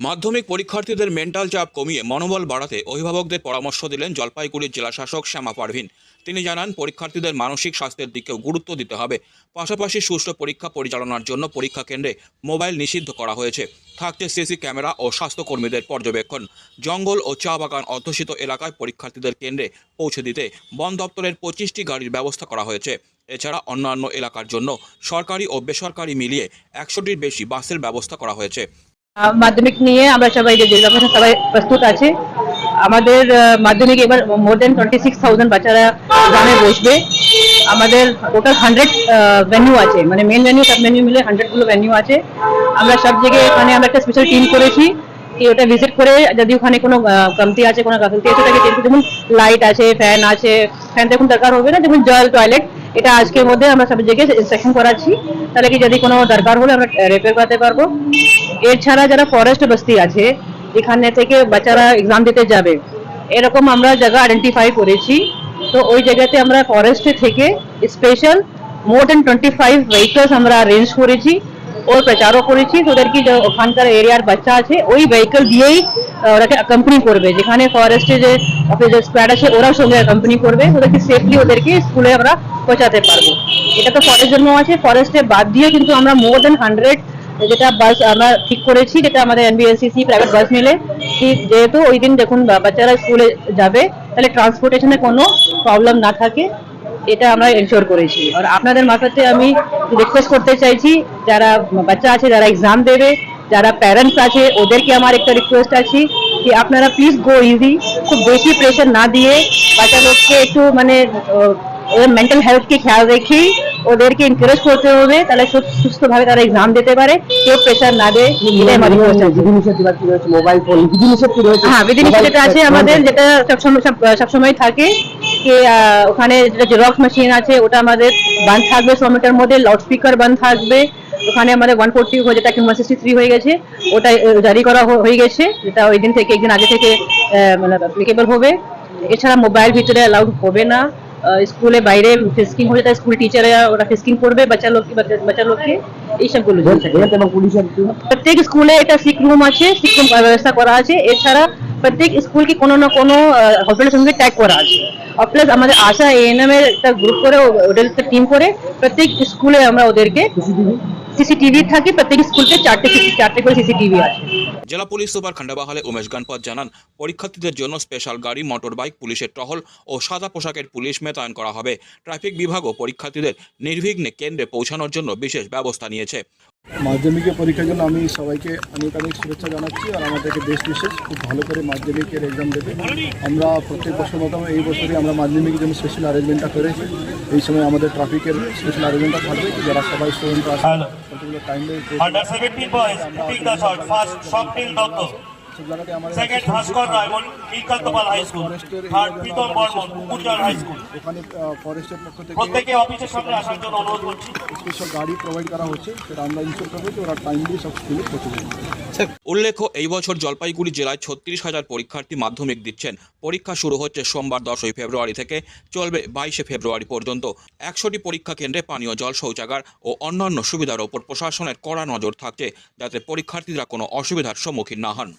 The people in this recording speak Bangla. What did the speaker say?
মাধ্যমিক পরীক্ষার্থীদের মেন্টাল চাপ কমিয়ে মনোবল বাড়াতে অভিভাবকদের পরামর্শ দিলেন জলপাইগুড়ির জেলাশাসক শ্যামা পারভিন। তিনি জানান, পরীক্ষার্থীদের মানসিক স্বাস্থ্যের দিকেও গুরুত্ব দিতে হবে। পাশাপাশি সুষ্ঠু পরীক্ষা পরিচালনার জন্য পরীক্ষা কেন্দ্রে মোবাইল নিষিদ্ধ করা হয়েছে। থাকছে সিসি ক্যামেরা ও স্বাস্থ্যকর্মীদের পর্যবেক্ষণ। জঙ্গল ও চা বাগান অধ্যুষিত এলাকায় পরীক্ষার্থীদের কেন্দ্রে পৌঁছে দিতে বন দপ্তরের পঁচিশটি গাড়ির ব্যবস্থা করা হয়েছে। এছাড়া অন্যান্য এলাকার জন্য সরকারি ও বেসরকারি মিলিয়ে একশোটির বেশি বাসের ব্যবস্থা করা হয়েছে। মাধ্যমিক নিয়ে আমরা সবাই যে জেলা প্রশাসন সবাই প্রস্তুত আছে। আমাদের মাধ্যমিক এবার more than twenty six thousand বাচ্চারা গ্রামে বসবে। আমাদের টোটাল হান্ড্রেড ভেন্যু আছে। মানে মেন ভেন্যু সব ভেন্যু মিলে হান্ড্রেডগুলো ভেন্যু আছে। আমরা সব জায়গায় এখানে আমরা একটা স্পেশাল টিম করেছি কি ওটা ভিজিট করে যদি ওখানে কোনো কমতি আছে, কোনো গাফিলতি আছে ওটাকে যেমন লাইট আছে ফ্যান আছে। ফ্যান দেখুন দরকার হবে না, যেমন জল টয়লেট এটা আজকের মধ্যে আমরা সব জায়গায় ইনস্ট্রাকশন করাচ্ছি। তাহলে কি যদি কোনো দরকার হলে আমরা রিপেয়ার করতে পারব। এছাড়া যারা ফরেস্ট বস্তি আছে এখানে থেকে বাচ্চারা এক্সাম দিতে যাবে। এরকম আমরা জায়গা আইডেন্টিফাই করেছি। তো ওই জায়গাতে আমরা ফরেস্ট থেকে special more than twenty five vehicles আমরা অ্যারেঞ্জ করেছি ওর প্রচারও করেছি। ওদের কি ওখানকার এরিয়ার বাচ্চা আছে ওই ভেহিকল দিয়েই আহ, ওরাকে অ্যাকম্পানি করবে। যেখানে ফরেস্টে যে অফিসের স্কোয়াড আছে ওরাও সঙ্গে অ্যাকম্পানি করবে। ওদেরকে সেফলি ওদেরকে স্কুলে আমরা পৌঁছাতে পারব। এটা তো ফরেস্ট জন্য আছে ফরেস্টে বাদ দিয়ে কিন্তু আমরা মোর দেন হান্ড্রেড যেটা বাস আমরা ঠিক করেছি, যেটা আমাদের এনবিএসসিসি প্রাইভেট বাস মিলে যেহেতু ওই দিন দেখুন বাচ্চারা স্কুলে যাবে, তাহলে ট্রান্সপোর্টেশনে কোনো প্রবলেম না থাকে। এটা আমরা এনশোর করেছি। আর আপনাদের মারফতে আমি রিকোয়েস্ট করতে চাইছি, যারা বাচ্চা আছে, যারা এক্সাম দেবে, যারা প্যারেন্টস আছে, ওদেরকে আমার একটা রিকোয়েস্ট আছে কি আপনারা প্লিজ গো ইজি খুব বেশি প্রেশার না দিয়ে বাচ্চা লোককে একটু মানে মেন্টাল হেলথকে খেয়াল রেখে ওদেরকে এনকারেজ করতে হবে তাহলে সুস্থভাবে তারা এক্সাম দিতে পারে কেউ প্রেশার না দেয় যেটা মোবাইল ফোন হ্যাঁ বিধিনিষেধ আছে আমাদের যেটা সবসময় সবসময় থাকে ওখানে যেটা জেরক্স মেশিন আছে ওটা আমাদের বন্ধ থাকবে ছ মিটার মধ্যে লাউড স্পিকার বন্ধ থাকবে ওখানে আমাদের ওয়ান ফোরটি যেটা কি ওয়ান সিক্সটি থ্রি হয়ে গেছে ওটা জারি করা হয়ে গেছে যেটা ওই দিন থেকে একদিন আগে থেকে মানে অ্যাপ্লিকেবল হবে। এছাড়া মোবাইল ভিতরে অ্যালাউড হবে না। স্কুলে বাইরে ফিস্কিং হয়ে যায় স্কুল টিচাররা ওরা ফিস্কিং করবে বাচ্চা লোক বাচ্চা লোককে এইসবগুলো প্রত্যেক স্কুলে এটা সিক রুম আছে সিক রুম ব্যবস্থা করা আছে। এছাড়া প্রত্যেক স্কুলকে কোনো না কোনো হসপিটালের সঙ্গে ট্যাগ করা আছে। আর প্লাস আমাদের আশা এএনএম এর একটা গ্রুপ করে ওদের একটা টিম করে প্রত্যেক স্কুলে আমরা ওদেরকে সিসিটিভি থাকে প্রত্যেক চারটে চারটে করে সিসিটিভি আছে। জেলা পুলিশ সুপার খান্ডাবাহালে উমেশ গানপত জানান, পরীক্ষার্থীদের জন্য স্পেশাল গাড়ি মোটর বাইক পুলিশের টহল ও সাদা পোশাকের পুলিশ মেতায়ন করা হবে। ট্রাফিক বিভাগও পরীক্ষার্থীদের নির্বিঘ্নে কেন্দ্রে পৌঁছানোর জন্য বিশেষ ব্যবস্থা নিয়েছে। মাধ্যমিকের পরীক্ষার জন্য আমি সবাইকে অনেক অনেক শুভেচ্ছা জানাচ্ছি আর আমাদেরকে দেশ বিশেষ খুব ভালো করে মাধ্যমিকের এক্সাম দেবে। আমরা প্রত্যেক বছর মতো এই বছরই আমরা মাধ্যমিকের জন্য স্পেশাল অ্যারেঞ্জমেন্টটা করেছি। এই সময় আমাদের ট্রাফিকের স্পেশাল অ্যারেঞ্জমেন্টটা থাকবে। যারা সবাই স্টুডেন্ট আসবে টাইমে 17 boys, take the shot. First, Swapnil Dotto. সব জায়গাতে আমাদের Second, Bhaskar Raymond, Nilkantapal high school third Pritam Barman Kukurchar high school. ওখানে ফরেস্টের পক্ষ থেকে প্রত্যেকে অফিসের সামনে আসার জন্য অনুরোধ করছি। স্পেশাল গাড়ি প্রোভাইড করা হচ্ছে সেটা আমরা ইনশোর করব যে ওরা টাইমলি সব স্কুলে পৌঁছে যাবে। উল্লেখ্য এই বছর জলপাইগুড়ি জেলায় ছত্রিশ হাজার পরীক্ষার্থী মাধ্যমিক দিচ্ছেন। পরীক্ষা শুরু হচ্ছে সোমবার দশই ফেব্রুয়ারি থেকে চলবে বাইশে ফেব্রুয়ারি পর্যন্ত। একশোটি পরীক্ষা কেন্দ্রে পানীয় জল শৌচাগার ও অন্যান্য সুবিধার ওপর প্রশাসনের কড়া নজর থাকছে যাতে পরীক্ষার্থীরা কোনো অসুবিধার সম্মুখীন না হন।